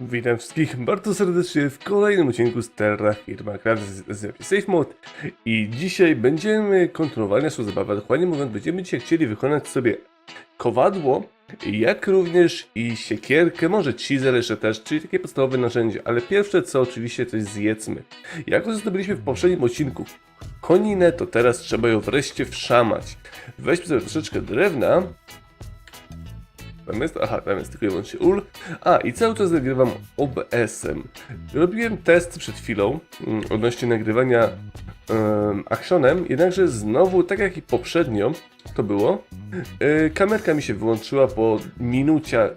Witam wszystkich bardzo serdecznie w kolejnym odcinku z Terra Firma Craft z, z Safe Mode. I dzisiaj będziemy kontynuowali naszą zabawę, dokładnie mówiąc będziemy dzisiaj chcieli wykonać sobie kowadło, jak również i siekierkę, może cizer jeszcze też, czyli takie podstawowe narzędzie, ale pierwsze co oczywiście to jest zjedzmy. Jak już zdobyliśmy w poprzednim odcinku koninę, to teraz trzeba ją wreszcie wszamać. Weźmy sobie troszeczkę drewna, tam jest? Aha, tam jest tylko i wyłącznie ul. A, i cały czas nagrywam OBS-em. Robiłem test przed chwilą mm, odnośnie nagrywania um, actionem, jednakże znowu, tak jak i poprzednio to było, yy, kamerka mi się wyłączyła po minucie,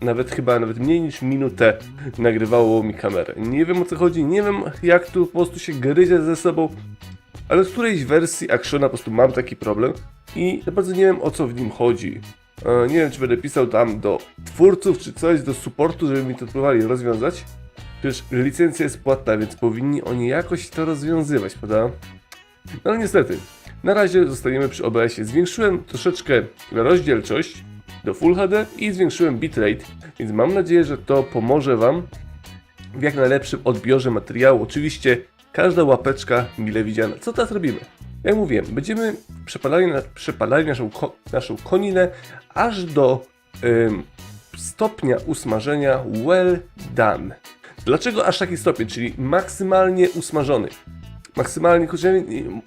nawet chyba nawet mniej niż minutę nagrywało mi kamerę. Nie wiem o co chodzi, nie wiem jak tu po prostu się gryzie ze sobą, ale w którejś wersji actiona po prostu mam taki problem i naprawdę nie wiem o co w nim chodzi. E, Nie wiem, czy będę pisał tam do twórców czy coś, do supportu, żeby mi to próbowali rozwiązać. Przecież licencja jest płatna, więc powinni oni jakoś to rozwiązywać, prawda? No ale niestety, na razie zostaniemy przy OBS-ie. Zwiększyłem troszeczkę rozdzielczość do Full HD i zwiększyłem bitrate, więc mam nadzieję, że to pomoże Wam w jak najlepszym odbiorze materiału. Oczywiście każda łapeczka mile widziana. Co teraz robimy? Jak mówiłem, będziemy przepalali, przepalali naszą, ko, naszą koninę aż do ym, stopnia usmażenia well done. Dlaczego aż taki stopień, czyli maksymalnie usmażony? Maksymalnie,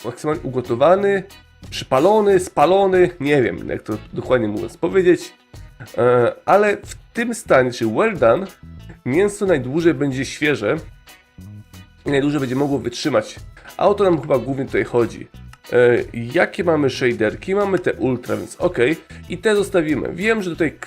maksymalnie ugotowany, przypalony, spalony, nie wiem jak to dokładnie mówiąc powiedzieć, e, ale w tym stanie, czyli well done, mięso najdłużej będzie świeże, i najdłużej będzie mogło wytrzymać. A o to nam chyba głównie tutaj chodzi. E, jakie mamy shaderki? Mamy te ultra, więc ok. I te zostawimy. Wiem, że tutaj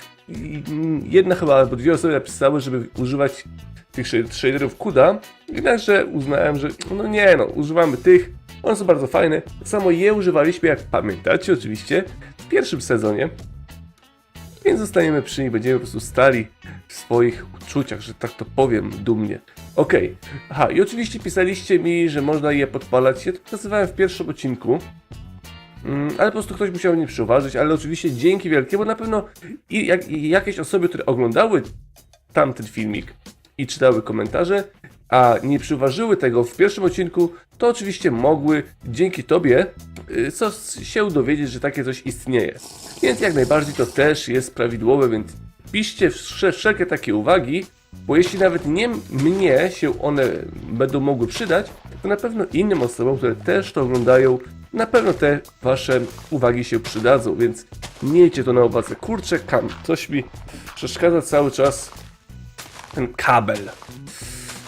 jedna chyba albo dwie osoby napisały, żeby używać tych sh- shaderów CUDA. Jednakże uznałem, że no nie no, używamy tych. One są bardzo fajne. Samo je używaliśmy, jak pamiętacie oczywiście, w pierwszym sezonie. Więc zostaniemy przy nich, będziemy po prostu stali w swoich uczuciach, że tak to powiem dumnie. Okej, aha, i oczywiście pisaliście mi, że można je podpalać. Ja to pokazywałem w pierwszym odcinku. Mm, ale po prostu ktoś musiał mnie przyuważyć, ale oczywiście dzięki wielkie, bo na pewno i, jak, i jakieś osoby, które oglądały tamten filmik i czytały komentarze, a nie przyuważyły tego w pierwszym odcinku, to oczywiście mogły dzięki Tobie y, co, się dowiedzieć, że takie coś istnieje. Więc jak najbardziej to też jest prawidłowe, więc piszcie wsze- wszelkie takie uwagi, bo jeśli nawet nie mnie się one będą mogły przydać, to na pewno innym osobom, które też to oglądają, na pewno te Wasze uwagi się przydadzą, więc miejcie to na uwadze. Kurczę, kam, coś mi przeszkadza cały czas ten kabel.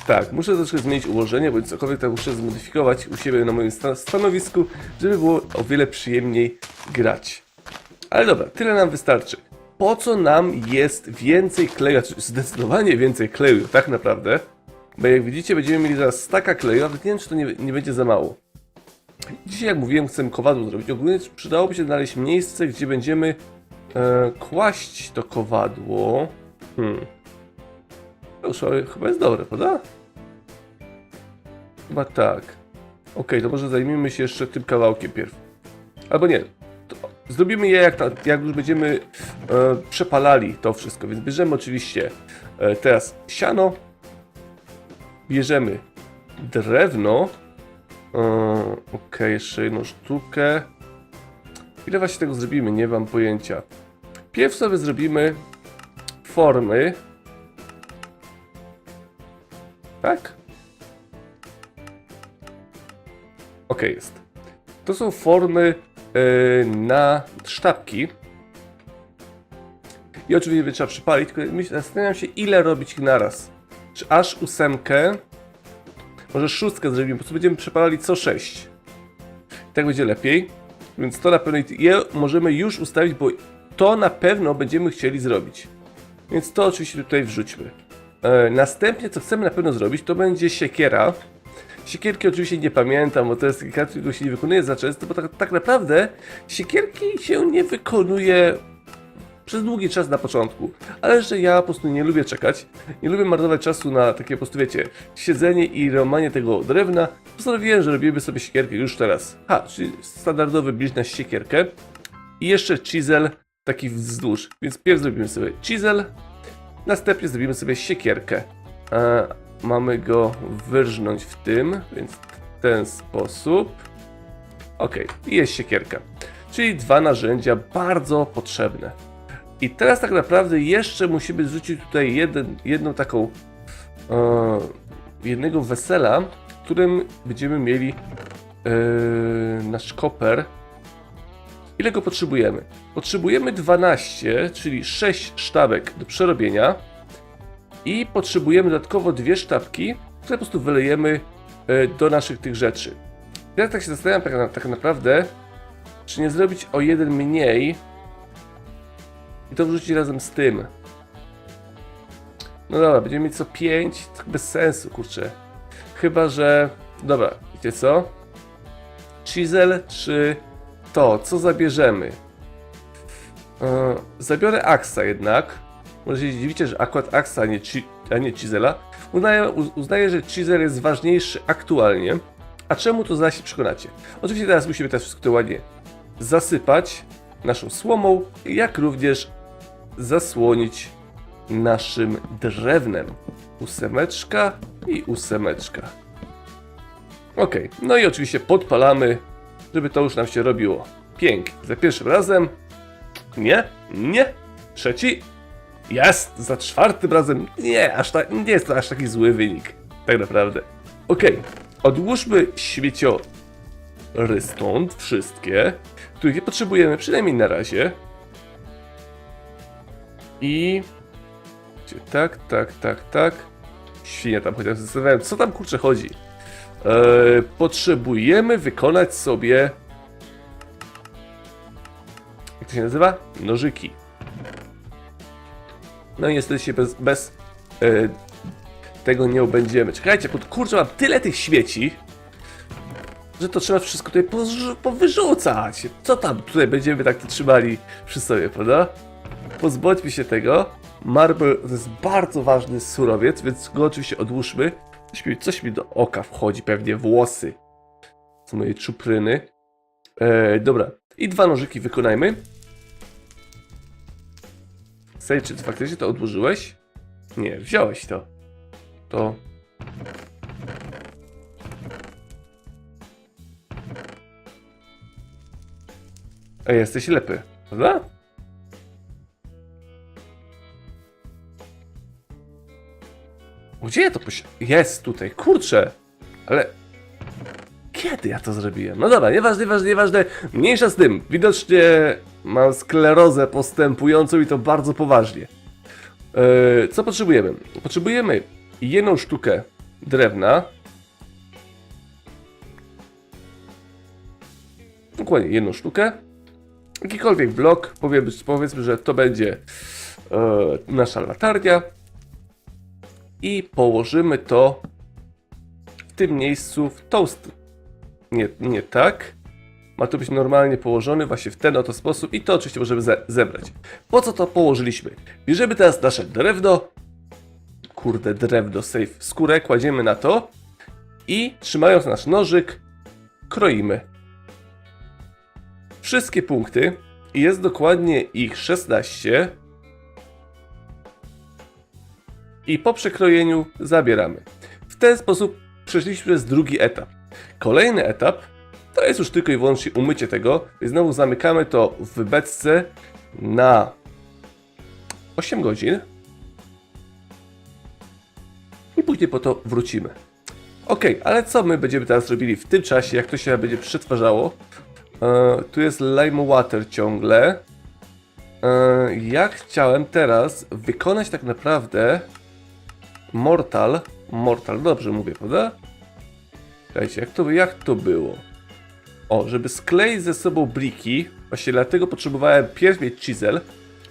Tak, muszę troszkę zmienić ułożenie, bądź cokolwiek tam muszę zmodyfikować u siebie na moim sta- stanowisku, żeby było o wiele przyjemniej grać. Ale dobra, tyle nam wystarczy. Po co nam jest więcej kleju, znaczy zdecydowanie więcej kleju, tak naprawdę? Bo jak widzicie, będziemy mieli zaraz staka kleju, nawet nie wiem, czy to nie, nie będzie za mało. Dzisiaj, jak mówiłem, chcę kowadło zrobić. Ogólnie przydałoby się znaleźć miejsce, gdzie będziemy e, kłaść to kowadło. Hmm. Już ale chyba jest dobre, prawda? Chyba tak. Okej, to może zajmijmy się jeszcze tym kawałkiem pierw. Albo nie. To zrobimy je jak, ta, jak już będziemy e, przepalali to wszystko. Więc bierzemy oczywiście e, teraz siano. Bierzemy drewno. E, Okej, jeszcze jedną sztukę. Ile właśnie tego zrobimy? Nie mam pojęcia. Pierw sobie zrobimy formy. Jest. To są formy e, na sztabki. I oczywiście trzeba przypalić, tylko zastanawiam się ile robić ich naraz. Czy aż ósemkę? Może szóstkę zrobimy, po prostu będziemy przepalali co 6. Tak będzie lepiej. Więc to na pewno je możemy już ustawić, bo to na pewno będziemy chcieli zrobić. Więc to oczywiście tutaj wrzućmy. E, następnie, co chcemy na pewno zrobić, to będzie siekiera. Siekierki oczywiście nie pamiętam, bo to jest kilka, którego się nie wykonuje za często, bo tak, tak naprawdę siekierki się nie wykonuje przez długi czas na początku. Ale że ja po prostu nie lubię czekać, nie lubię marnować czasu na takie po prostu, wiecie, siedzenie i romanie tego drewna, postanowiłem, że robimy sobie siekierkę już teraz. Ha, czyli standardowy bliźnia siekierkę. I jeszcze chisel taki wzdłuż. Więc pierw zrobimy sobie chisel, następnie zrobimy sobie siekierkę. Mamy go wyrżnąć w tym, więc w ten sposób. Ok, jest siekierka. Czyli dwa narzędzia bardzo potrzebne. I teraz tak naprawdę jeszcze musimy zrzucić tutaj jeden, jedną taką e, jednego wesela, w którym będziemy mieli e, nasz koper. Ile go potrzebujemy? Potrzebujemy 12, czyli 6 sztabek do przerobienia i potrzebujemy dodatkowo dwie sztabki, które po prostu wylejemy e, do naszych tych rzeczy. Ja tak się zastanawiam tak, tak naprawdę, czy nie zrobić o jeden mniej i to wrzucić razem z tym. No dobra, będziemy mieć co 5, tak bez sensu, kurczę. Chyba, że... Dobra, wiecie co? Chisel czy to, co zabierzemy? E, zabiorę Axa jednak. Może się dziwicie, że akurat Axa, a nie, chi, a nie Chisela. Uznaję, uz- uznaję, że Chisel jest ważniejszy aktualnie. A czemu to zaś się przekonacie? Oczywiście teraz musimy też wszystko to ładnie zasypać naszą słomą, jak również zasłonić naszym drewnem. Ósemeczka i ósemeczka. Ok, no i oczywiście podpalamy, żeby to już nam się robiło. Pięknie. Za pierwszym razem. Nie, nie. Trzeci. Jest. Za czwartym razem. Nie, aż tak, nie jest to aż taki zły wynik. Tak naprawdę. Ok, odłóżmy śmieciory stąd, wszystkie, których nie potrzebujemy przynajmniej na razie. I... Tak, tak, tak, tak. Świnia tam chociaż zastanawiałem, co tam kurczę chodzi. Eee, potrzebujemy wykonać sobie... Jak to się nazywa? Nożyki. No i niestety się bez, bez e, tego nie obędziemy. Czekajcie, bo kurczę, mam tyle tych śmieci, że to trzeba wszystko tutaj powyrzucać. Co tam tutaj będziemy tak trzymali przy sobie, prawda? Pozbądźmy się tego. Marble to jest bardzo ważny surowiec, więc go oczywiście odłóżmy. Coś mi, coś mi do oka wchodzi, pewnie włosy z mojej czupryny. E, dobra, i dwa nożyki wykonajmy. Sej, czy ty faktycznie to odłożyłeś? Nie, wziąłeś to. To... Ej, jesteś lepy, prawda? Gdzie ja to posi... Jest tutaj, kurczę! Ale... Kiedy ja to zrobiłem? No dobra, nieważne, nieważne, nieważne. Mniejsza z tym. Widocznie mam sklerozę postępującą i to bardzo poważnie. Eee, co potrzebujemy? Potrzebujemy jedną sztukę drewna. Dokładnie jedną sztukę. Jakikolwiek blok. Powiemy, powiedzmy, że to będzie e, nasza latarnia. I położymy to w tym miejscu w toast. Nie, nie tak. Ma to być normalnie położony właśnie w ten oto sposób i to oczywiście możemy ze zebrać. Po co to położyliśmy? Bierzemy teraz nasze drewno. Kurde, drewno, safe. Skórę kładziemy na to i trzymając nasz nożyk, kroimy. Wszystkie punkty, jest dokładnie ich 16. I po przekrojeniu zabieramy. W ten sposób przeszliśmy przez drugi etap. Kolejny etap to jest już tylko i wyłącznie umycie tego. I znowu zamykamy to w beczce na 8 godzin. I później po to wrócimy. Ok, ale co my będziemy teraz robili w tym czasie, jak to się będzie przetwarzało? E, tu jest lime water ciągle. E, ja chciałem teraz wykonać tak naprawdę Mortal. Mortal, dobrze mówię, prawda? Słuchajcie, jak to, jak to było? O, żeby skleić ze sobą bliki, właśnie dlatego potrzebowałem pierw mieć chisel,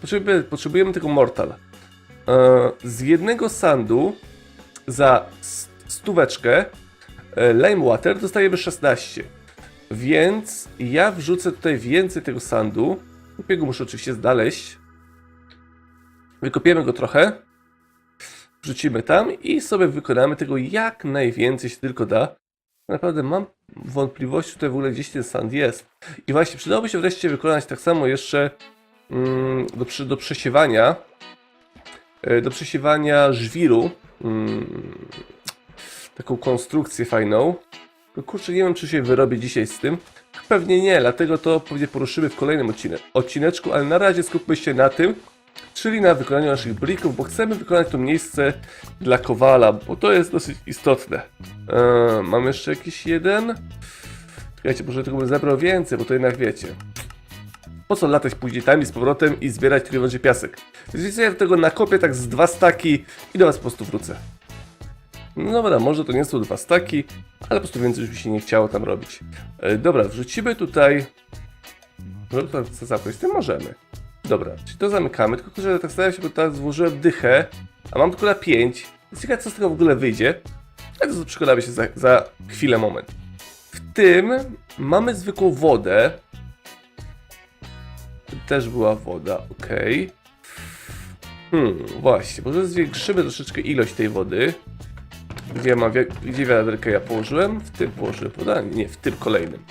potrzebujemy, potrzebujemy tego mortal. E, z jednego sandu za stóweczkę e, lime water dostajemy 16. Więc ja wrzucę tutaj więcej tego sandu. Kupię muszę oczywiście znaleźć. Wykopiemy go trochę. Wrzucimy tam i sobie wykonamy tego jak najwięcej się tylko da. Naprawdę mam wątpliwości tutaj w ogóle gdzieś ten sand jest. I właśnie przydałoby się wreszcie wykonać tak samo jeszcze mm, do, do przesiewania e, do przesiewania żwiru mm, taką konstrukcję fajną. Kurczę, nie wiem czy się wyrobię dzisiaj z tym. Pewnie nie, dlatego to pewnie poruszymy w kolejnym odcine odcineczku, ale na razie skupmy się na tym, czyli na wykonaniu naszych blików, bo chcemy wykonać to miejsce dla kowala, bo to jest dosyć istotne. Eee, mam jeszcze jakiś jeden? Czekajcie, może tego bym zebrał więcej, bo to jednak wiecie. Po co latać później tam i z powrotem i zbierać tylko wyłącznie piasek? Więc ja tego nakopię tak z dwa staki i do was po prostu wrócę. No dobra, może to nie są dwa staki, ale po prostu więcej już mi się nie chciało tam robić. E, dobra, wrzucimy tutaj... Możemy to zabrać? Z tym możemy. Dobra, czyli to zamykamy, tylko że tak staram się, bo teraz złożyłem dychę, a mam tylko na 5. Ciekawe, co z tego w ogóle wyjdzie. Ale to przekonamy się za, za chwilę, moment. W tym mamy zwykłą wodę. Też była woda, ok. Hmm, właśnie, może zwiększymy troszeczkę ilość tej wody. Gdzie mam, gdzie wiaderkę ja położyłem? W tym położyłem wodę, nie, w tym kolejnym.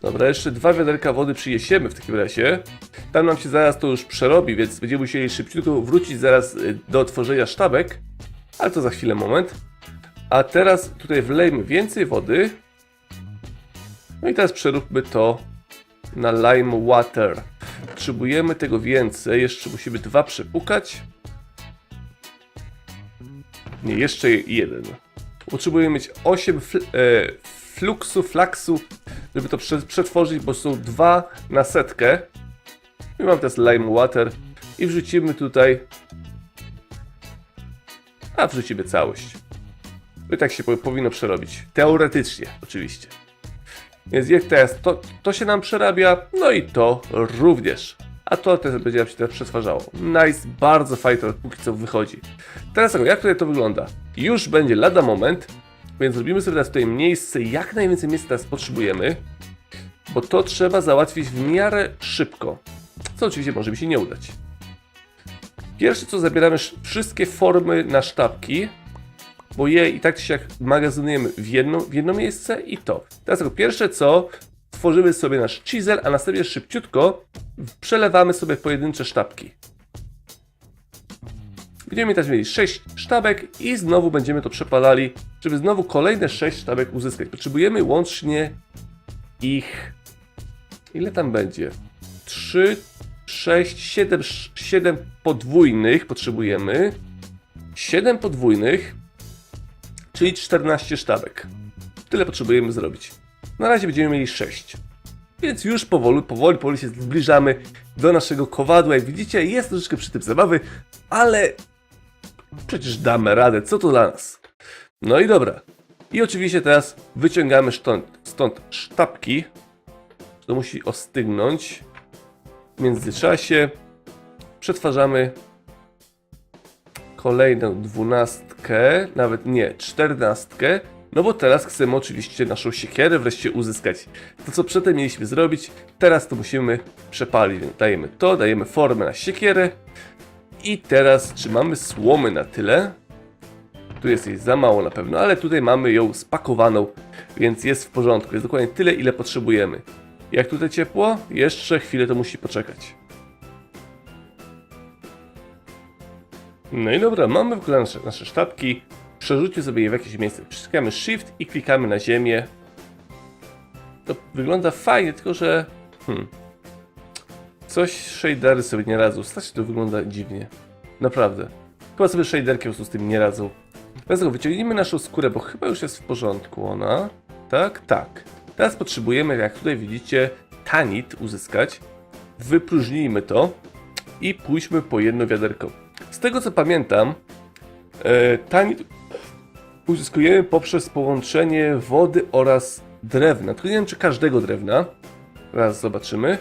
Dobra, jeszcze dwa wiaderka wody przyniesiemy w takim razie. Tam nam się zaraz to już przerobi, więc będziemy musieli szybciutko wrócić zaraz y, do otworzenia sztabek. Ale to za chwilę, moment. A teraz tutaj wlejmy więcej wody. No i teraz przeróbmy to na lime water. Potrzebujemy tego więcej. Jeszcze musimy dwa przepukać. Nie, jeszcze jeden. Potrzebujemy mieć 8 fl- e, fluxu, flaksu, żeby to prze- przetworzyć, bo są dwa na setkę. I mam teraz lime water i wrzucimy tutaj. A wrzucimy całość. I tak się po- powinno przerobić. Teoretycznie, oczywiście. Więc jak teraz to, to się nam przerabia, no i to również. A to też będzie nam się teraz przetwarzało. Nice, bardzo fajnie to póki co wychodzi. Teraz tak, jak tutaj to wygląda? Już będzie lada moment, więc zrobimy sobie teraz tutaj miejsce, jak najwięcej miejsca teraz potrzebujemy, bo to trzeba załatwić w miarę szybko, co oczywiście może mi się nie udać. Pierwsze co zabieramy sz- wszystkie formy na sztabki, bo je i tak czy siak magazynujemy w jedno, w jedno miejsce i to. Teraz jako pierwsze co, tworzymy sobie nasz chisel, a następnie szybciutko przelewamy sobie pojedyncze sztabki. Będziemy teraz mieli 6 sztabek i znowu będziemy to przepalali, żeby znowu kolejne 6 sztabek uzyskać. Potrzebujemy łącznie ich... Ile tam będzie? 3, 6, 7, 7 podwójnych potrzebujemy. 7 podwójnych, czyli 14 sztabek. Tyle potrzebujemy zrobić. Na razie będziemy mieli 6. Więc już powoli, powoli, powoli się zbliżamy do naszego kowadła. Jak widzicie, jest troszeczkę przy tym zabawy, ale przecież damy radę, co to dla nas. No i dobra. I oczywiście teraz wyciągamy stąd, stąd sztabki. To musi ostygnąć. W międzyczasie przetwarzamy kolejną dwunastkę, nawet nie, czternastkę. No bo teraz chcemy oczywiście naszą siekierę wreszcie uzyskać. To co przedtem mieliśmy zrobić, teraz to musimy przepalić. Dajemy to, dajemy formę na siekierę. I teraz, czy mamy słomy na tyle? Tu jest jej za mało na pewno, ale tutaj mamy ją spakowaną, więc jest w porządku. Jest dokładnie tyle, ile potrzebujemy. Jak tutaj ciepło? Jeszcze chwilę to musi poczekać. No i dobra, mamy wykonane nasze, nasze sztabki. Przerzućmy sobie je w jakieś miejsce. Przyciskamy Shift i klikamy na ziemię. To wygląda fajnie, tylko że... Hmm. Coś shadery sobie nie radzą. Strasznie to wygląda dziwnie. Naprawdę. Chyba sobie shaderki po prostu z tym nie radzą. Teraz tylko wyciągnijmy naszą skórę, bo chyba już jest w porządku ona. Tak? Tak. Teraz potrzebujemy, jak tutaj widzicie, tanit uzyskać. Wypróżnijmy to i pójdźmy po jedno wiaderko. Z tego co pamiętam, e, tanit uzyskujemy poprzez połączenie wody oraz drewna. Tylko nie wiem, czy każdego drewna. Teraz zobaczymy.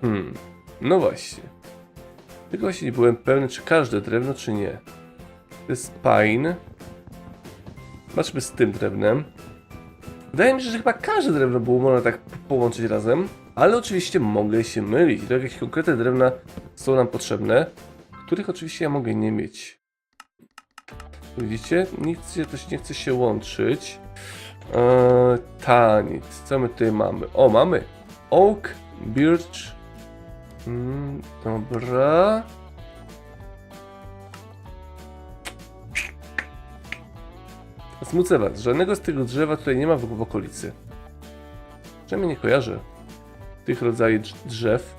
Hmm, no właśnie. Tylko właśnie nie byłem pewny, czy każde drewno, czy nie. To jest pine. Zobaczmy z tym drewnem. Wydaje mi się, że chyba każde drewno było można tak po- połączyć razem, ale oczywiście mogę się mylić. To jakieś konkretne drewna są nam potrzebne, których oczywiście ja mogę nie mieć. Widzicie? Nic się, to się nie chce się łączyć. Eee, taniec. Co my tutaj mamy? O, mamy. Oak, birch. Mm, dobra. Smucę was. Żadnego z tego drzewa tutaj nie ma w, w okolicy. Przynajmniej nie kojarzę tych rodzajów drz- drzew.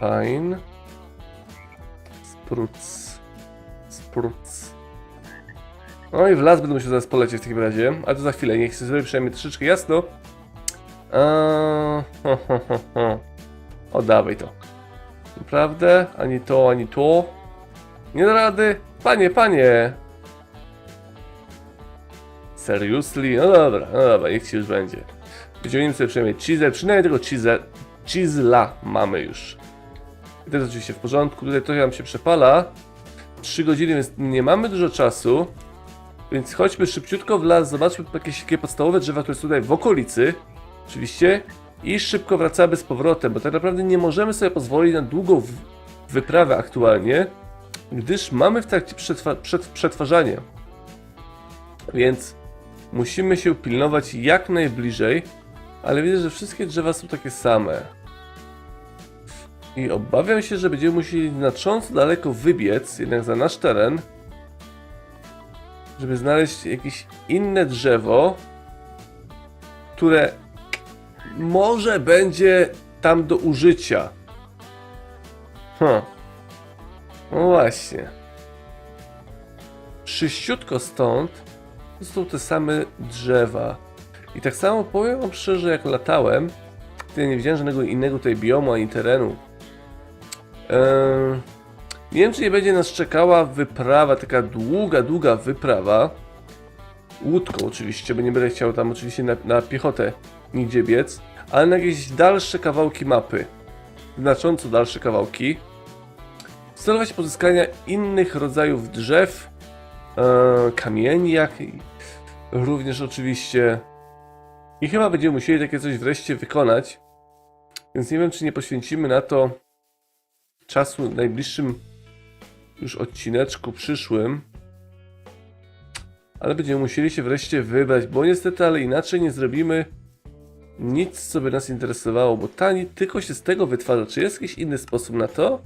Pine. Spruc. Spruc. No i w las będę musiał zaraz polecieć w takim razie, ale to za chwilę, niech się zrobi przynajmniej troszeczkę jasno. Eee, ho, ho, ho, ho. O, dawaj to. Naprawdę? Ani to, ani to. Nie da rady? Panie, panie! Seriously? No dobra, no dobra, niech ci już będzie. Wyciągnijmy sobie przynajmniej chisel, przynajmniej tego chisel, chisla mamy już. I to jest oczywiście w porządku, tutaj trochę nam się przepala. 3 godziny, więc nie mamy dużo czasu. Więc chodźmy szybciutko w las, zobaczmy jakieś takie podstawowe drzewa, które są tutaj w okolicy. Oczywiście. I szybko wracamy z powrotem, bo tak naprawdę nie możemy sobie pozwolić na długą wyprawę aktualnie, gdyż mamy w trakcie przetwa przed przetwarzanie. Więc musimy się pilnować jak najbliżej, ale widzę, że wszystkie drzewa są takie same. I obawiam się, że będziemy musieli znacząco daleko wybiec, jednak za nasz teren, żeby znaleźć jakieś inne drzewo, które może będzie tam do użycia. Hm. No właśnie. Przyściutko stąd to są te same drzewa. I tak samo powiem wam szczerze, jak latałem, to nie widziałem żadnego innego tutaj biomu ani terenu. Eee, nie wiem, czy nie będzie nas czekała wyprawa, taka długa, długa wyprawa. Łódką oczywiście, bo nie będę chciał tam oczywiście na, na piechotę nigdzie biec, ale na jakieś dalsze kawałki mapy. Znacząco dalsze kawałki. Celować pozyskania innych rodzajów drzew, e, kamieni, jak również oczywiście. I chyba będziemy musieli takie coś wreszcie wykonać. Więc nie wiem, czy nie poświęcimy na to czasu w najbliższym już odcineczku przyszłym. Ale będziemy musieli się wreszcie wybrać, bo niestety, ale inaczej nie zrobimy nic, co by nas interesowało, bo tani tylko się z tego wytwarza. Czy jest jakiś inny sposób na to?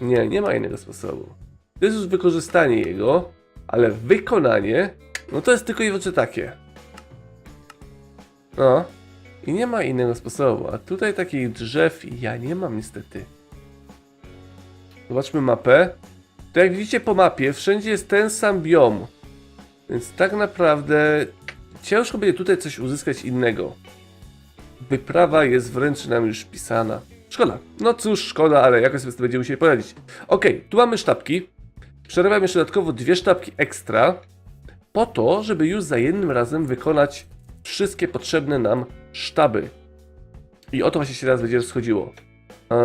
Nie, nie ma innego sposobu. To jest już wykorzystanie jego, ale wykonanie, no to jest tylko i wyłącznie takie. No. I nie ma innego sposobu. A tutaj takich drzew ja nie mam niestety. Zobaczmy mapę. To jak widzicie po mapie, wszędzie jest ten sam biom. Więc tak naprawdę ciężko będzie tutaj coś uzyskać innego. Wyprawa jest wręcz nam już pisana. Szkoda. No cóż, szkoda, ale jakoś sobie z tym będziemy musieli poradzić. Ok, tu mamy sztabki. Przerywam jeszcze dodatkowo dwie sztabki ekstra. Po to, żeby już za jednym razem wykonać wszystkie potrzebne nam sztaby. I o to właśnie się teraz będzie rozchodziło. Eee,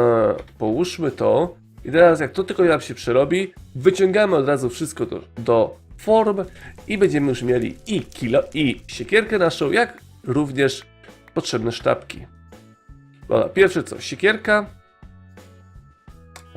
połóżmy to. I teraz jak to tylko nam się przerobi, wyciągamy od razu wszystko do, do form i będziemy już mieli i kilo, i siekierkę naszą, jak również potrzebne sztabki. Dobra, pierwsze co, siekierka.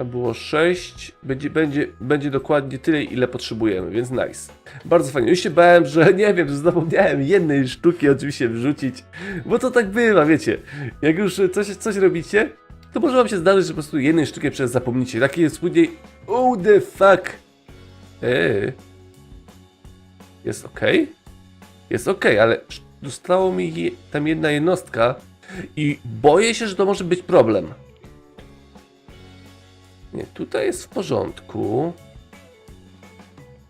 To było 6. Będzie, będzie, będzie dokładnie tyle, ile potrzebujemy, więc nice. Bardzo fajnie. Już się bałem, że nie wiem, że zapomniałem jednej sztuki oczywiście wrzucić, bo to tak bywa, wiecie. Jak już coś, coś robicie, to może wam się zdarzyć, że po prostu jednej sztuki przez zapomnicie. Takie jest później. Oh the fuck! Eee. Jest ok? Jest ok, ale zostało mi je, tam jedna jednostka i boję się, że to może być problem. Nie, tutaj jest w porządku.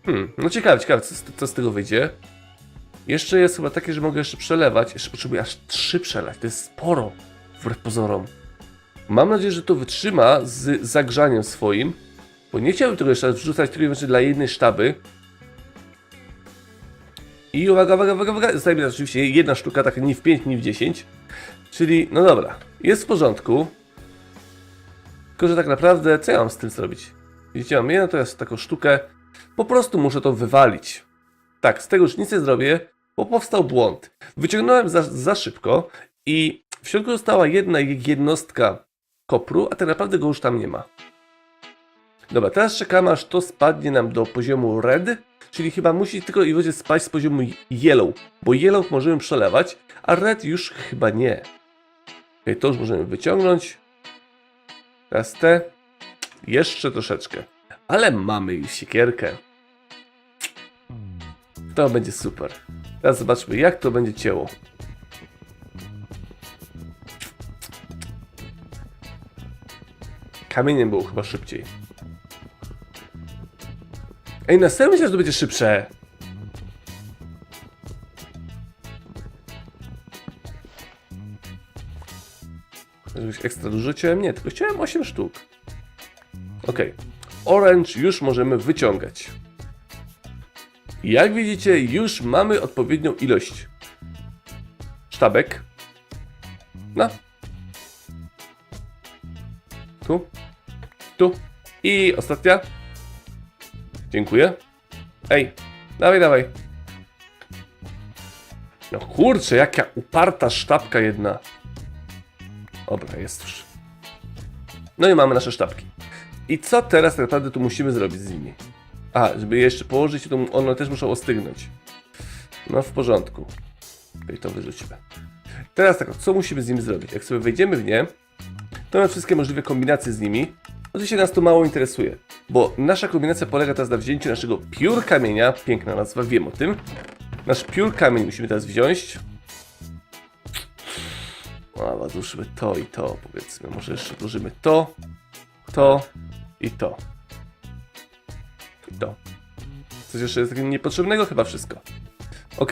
Hmm, no ciekawe, ciekawe, co, co z tego wyjdzie. Jeszcze jest chyba takie, że mogę jeszcze przelewać. Jeszcze potrzebuję aż trzy przelać. To jest sporo, wbrew pozorom. Mam nadzieję, że to wytrzyma z zagrzaniem swoim, bo nie chciałbym tego jeszcze wrzucać tylko i dla jednej sztaby. I uwaga, uwaga, uwaga, uwaga, zostaje mi oczywiście jedna sztuka, tak ni w 5, ni w 10. Czyli, no dobra, jest w porządku. Tylko, że tak naprawdę, co ja mam z tym zrobić? Widzicie, mam jedną teraz taką sztukę, po prostu muszę to wywalić. Tak, z tego już nic nie zrobię, bo powstał błąd. Wyciągnąłem za, za szybko i w środku została jedna jednostka kopru, a tak naprawdę go już tam nie ma. Dobra, teraz czekamy aż to spadnie nam do poziomu red, czyli chyba musi tylko i wyłącznie spaść z poziomu yellow, bo yellow możemy przelewać, a red już chyba nie. Okay, to już możemy wyciągnąć. Teraz te. Jeszcze troszeczkę. Ale mamy już siekierkę. To będzie super. Teraz zobaczmy, jak to będzie cięło. Kamieniem było chyba szybciej. Ej, na serio myślę, że to będzie szybsze. Żebyś ekstra dużo ciąłem? Nie, tylko chciałem 8 sztuk. Ok. Orange już możemy wyciągać. Jak widzicie, już mamy odpowiednią ilość sztabek. No. Tu. Tu. I ostatnia. Dziękuję. Ej, dawaj, dawaj. No kurczę, jaka uparta sztabka jedna. Dobra, jest już. No i mamy nasze sztabki. I co teraz tak naprawdę tu musimy zrobić z nimi? A, żeby je jeszcze położyć, to one też muszą ostygnąć. No w porządku. I to wyrzucimy. Teraz tak, co musimy z nimi zrobić? Jak sobie wejdziemy w nie, to mamy wszystkie możliwe kombinacje z nimi. Oczywiście nas to mało interesuje, bo nasza kombinacja polega teraz na wzięciu naszego piór kamienia, piękna nazwa, wiem o tym. Nasz piór kamień musimy teraz wziąć. A, złóżmy to i to, powiedzmy. Może jeszcze włożymy to, to i to. I to. Coś jeszcze jest niepotrzebnego? Chyba wszystko. Ok.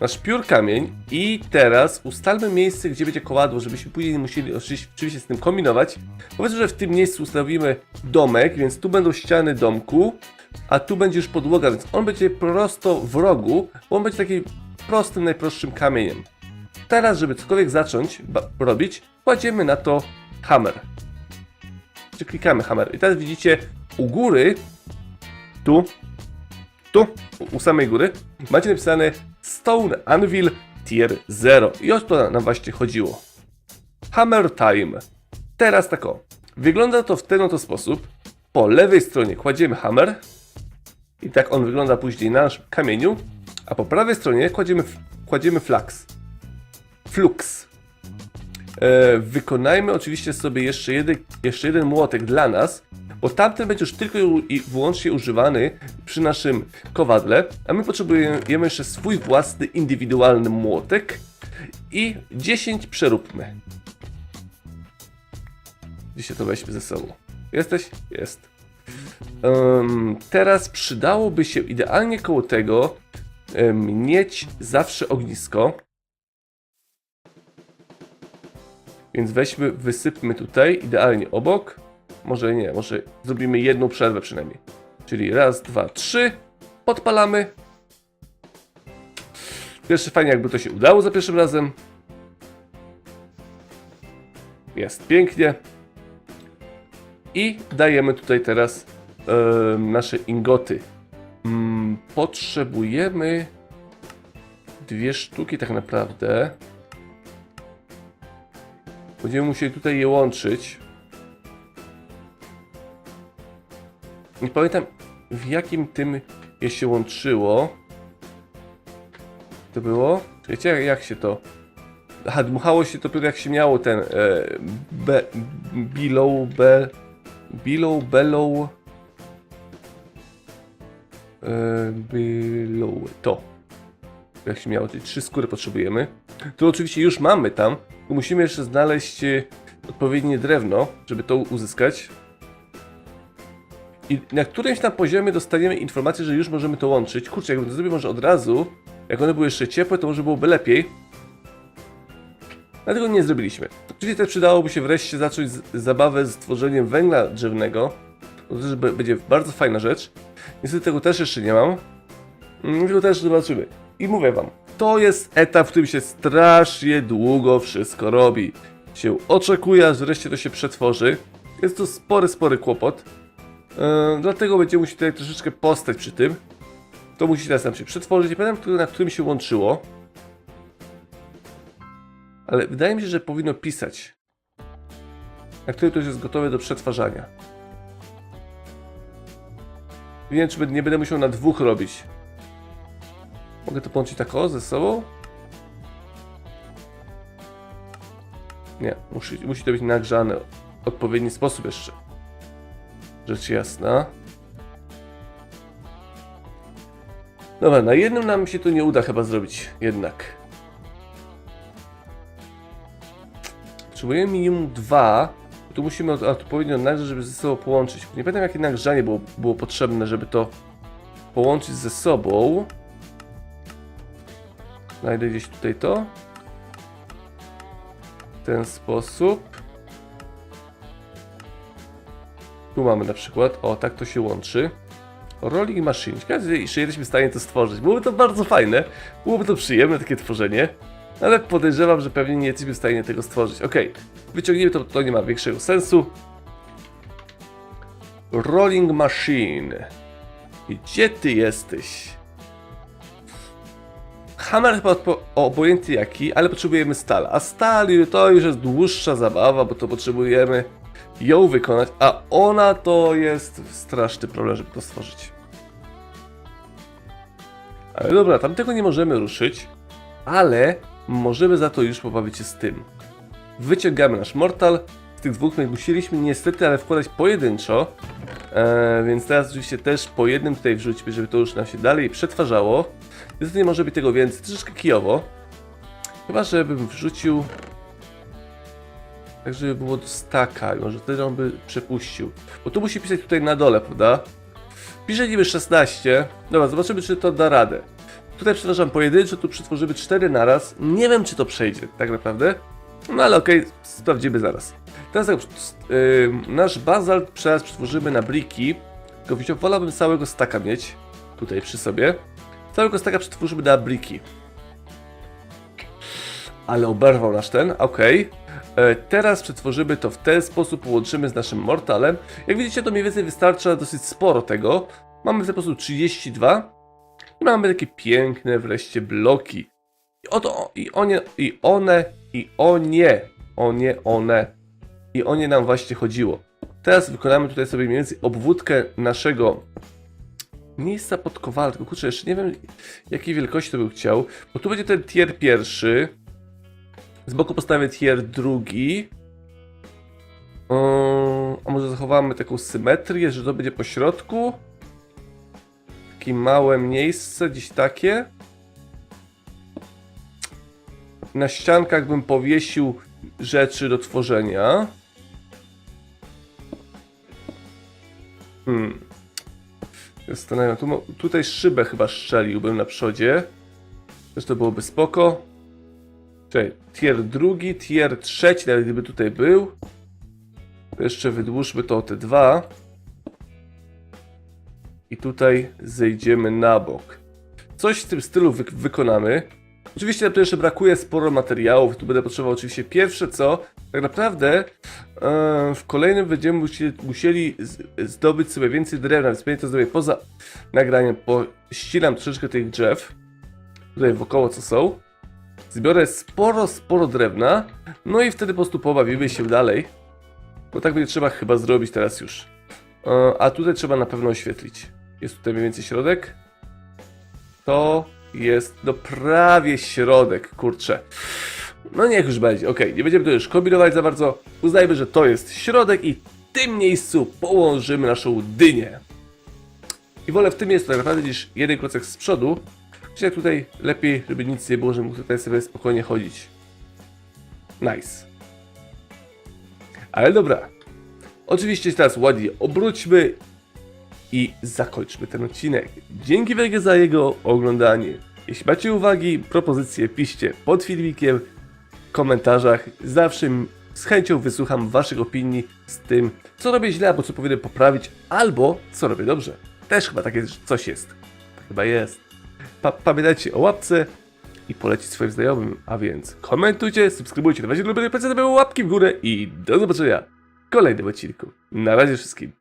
Nasz piór kamień i teraz ustalmy miejsce, gdzie będzie koładło, żebyśmy później nie musieli oczywiście z tym kombinować. Powiedzmy, że w tym miejscu ustawimy domek, więc tu będą ściany domku, a tu będzie już podłoga, więc on będzie prosto w rogu, bo on będzie takim prostym, najprostszym kamieniem. Teraz, żeby cokolwiek zacząć robić, kładziemy na to hammer. Czy klikamy hammer. I teraz widzicie u góry, tu, tu, u- samej góry, macie napisane Stone Anvil Tier 0. I o to nam właśnie chodziło. Hammer Time. Teraz tak o. Wygląda to w ten oto sposób. Po lewej stronie kładziemy hammer. I tak on wygląda później na kamieniu. A po prawej stronie kładziemy, kładziemy flax. Flux. E, wykonajmy oczywiście sobie jeszcze jeden, jeszcze jeden młotek dla nas, bo tamten będzie już tylko i wyłącznie używany przy naszym kowadle, a my potrzebujemy jeszcze swój własny, indywidualny młotek i 10 przeróbmy. Dzisiaj to weźmy ze sobą. Jesteś? Jest. Em, teraz przydałoby się idealnie koło tego em, mieć zawsze ognisko. Więc weźmy, wysypmy tutaj, idealnie obok. Może nie, może zrobimy jedną przerwę przynajmniej. Czyli raz, dwa, trzy. Podpalamy. Pierwszy fajnie, jakby to się udało za pierwszym razem. Jest pięknie. I dajemy tutaj teraz em, nasze ingoty. Mm, potrzebujemy dwie sztuki tak naprawdę. Będziemy musieli tutaj je łączyć. Nie pamiętam w jakim tym je się łączyło. To było? Wiecie jak, się to... Aha, dmuchało się to dopiero jak się miało ten... E, be, below, be, below, below... E, below, to. Jak się miało, te trzy skóry potrzebujemy. Tu oczywiście już mamy tam, tylko musimy jeszcze znaleźć e, odpowiednie drewno, żeby to uzyskać. I na którymś tam poziomie dostaniemy informację, że już możemy to łączyć. Kurczę, jakbym to zrobił może od razu, jak one były jeszcze ciepłe, to może byłoby lepiej. Dlatego nie zrobiliśmy. Czyli też przydałoby się wreszcie zacząć zabawę z tworzeniem węgla drzewnego. To też będzie bardzo fajna rzecz. Niestety tego też jeszcze nie mam. Mm, Tego też zobaczymy. I mówię wam, to jest etap, w którym się strasznie długo wszystko robi. Się oczekuje, aż wreszcie to się przetworzy. Jest to spory, spory kłopot. Yy, dlatego będziemy musieli tutaj troszeczkę postać przy tym. To musi teraz nam się przetworzyć. Nie pamiętam, na którym się łączyło. Ale wydaje mi się, że powinno pisać. Na którym to jest gotowe do przetwarzania. Nie wiem, czy nie będę musiał na dwóch robić. Mogę to połączyć tak o ze sobą? Nie, musi, musi to być nagrzane w odpowiedni sposób jeszcze. Rzecz jasna. Dobra, na jednym nam się to nie uda chyba zrobić, jednak. Potrzebujemy minimum dwa. Tu musimy od- odpowiednio nagrzać, żeby ze sobą połączyć. Nie pamiętam jakie nagrzanie było, było potrzebne, żeby to połączyć ze sobą. Znajdę gdzieś tutaj to. W ten sposób. Tu mamy na przykład, o tak to się łączy. Rolling Machine. Ciekawe, jeszcze jesteśmy w stanie to stworzyć. Byłoby to bardzo fajne. Byłoby to przyjemne takie tworzenie. Ale podejrzewam, że pewnie nie jesteśmy w stanie tego stworzyć. Ok, wyciągnijmy to, to nie ma większego sensu. Rolling Machine. Gdzie ty jesteś? Hammer chyba obojętny jaki, ale potrzebujemy stal. A stal to już jest dłuższa zabawa, bo to potrzebujemy ją wykonać, a ona to jest straszny problem, żeby to stworzyć. Ale dobra, tamtego nie możemy ruszyć, ale możemy za to już pobawić się z tym. Wyciągamy nasz mortal. Z tych dwóch my musieliśmy niestety, ale wkładać pojedynczo. E, więc teraz oczywiście też po jednym tutaj wrzućmy, żeby to już nam się dalej przetwarzało. Niestety nie może być tego więcej, troszeczkę kijowo. Chyba, żebym wrzucił tak, żeby było do staka, może wtedy on by przepuścił. Bo tu musi pisać tutaj na dole, prawda? Pisze niby 16. Dobra, zobaczymy, czy to da radę. Tutaj przetwarzam pojedynczo, tu przetworzymy 4 naraz. Nie wiem, czy to przejdzie, tak naprawdę. No ale okej, sprawdzimy zaraz. Teraz tak, yy, nasz bazalt przetworzymy na bliki. Tylko wolałbym całego staka mieć. Tutaj przy sobie. Całego staka przetworzymy na bliki. Ale oberwał nasz ten, okej. E, Teraz przetworzymy to w ten sposób, połączymy z naszym mortalem. Jak widzicie, to mniej więcej wystarcza dosyć sporo tego. Mamy w ten sposób 32 i mamy takie piękne wreszcie bloki. I oto, i one, i one, i o nie, o nie, one, i o nie nam właśnie chodziło. Teraz wykonamy tutaj sobie mniej więcej obwódkę naszego miejsca pod kowal, tylko kurczę, jeszcze nie wiem jakiej wielkości to bym chciał, bo tu będzie ten tier pierwszy, z boku postawię tier drugi. A może zachowamy taką symetrię, że to będzie po środku? Takie małe miejsce, gdzieś takie. Na ściankach bym powiesił rzeczy do tworzenia. Hmm. Zastanawiam, tu, tutaj szybę chyba strzeliłbym na przodzie. Też to byłoby spoko. Tier drugi, tier trzeci, nawet gdyby tutaj był. To jeszcze wydłużmy to o te dwa. I tutaj zejdziemy na bok. Coś w tym stylu wy wykonamy. Oczywiście tu jeszcze brakuje sporo materiałów. Tu będę potrzebował oczywiście pierwsze co. Tak naprawdę e, w kolejnym będziemy musieli, zdobyć sobie więcej drewna, więc pewnie to zrobię poza nagraniem. Pościlam troszeczkę tych drzew. Tutaj wokoło co są. Zbiorę sporo, sporo drewna. No i wtedy po prostu pobawimy się dalej. Bo tak będzie trzeba chyba zrobić teraz już. E, A tutaj trzeba na pewno oświetlić. Jest tutaj mniej więcej środek. To jest no prawie środek, kurczę. No niech już będzie, okej, nie będziemy to już kombinować za bardzo. Uznajmy, że to jest środek i w tym miejscu położymy naszą dynię. I wolę w tym miejscu tak naprawdę niż jeden klocek z przodu. Czyli tutaj lepiej, żeby nic nie było, że mógł tutaj sobie spokojnie chodzić. Nice. Ale dobra. Oczywiście teraz ładnie obróćmy i zakończmy ten odcinek. Dzięki wielkie za jego oglądanie. Jeśli macie uwagi, propozycje, piszcie pod filmikiem, komentarzach. Zawsze z chęcią wysłucham waszych opinii z tym, co robię źle, albo co powinienem poprawić, albo co robię dobrze. Też chyba takie coś jest. Tak chyba jest. Pa pamiętajcie o łapce i polecić swoim znajomym, a więc komentujcie, subskrybujcie, dawajcie ulubione PC, łapki w górę i do zobaczenia w kolejnym odcinku. Na razie wszystkim.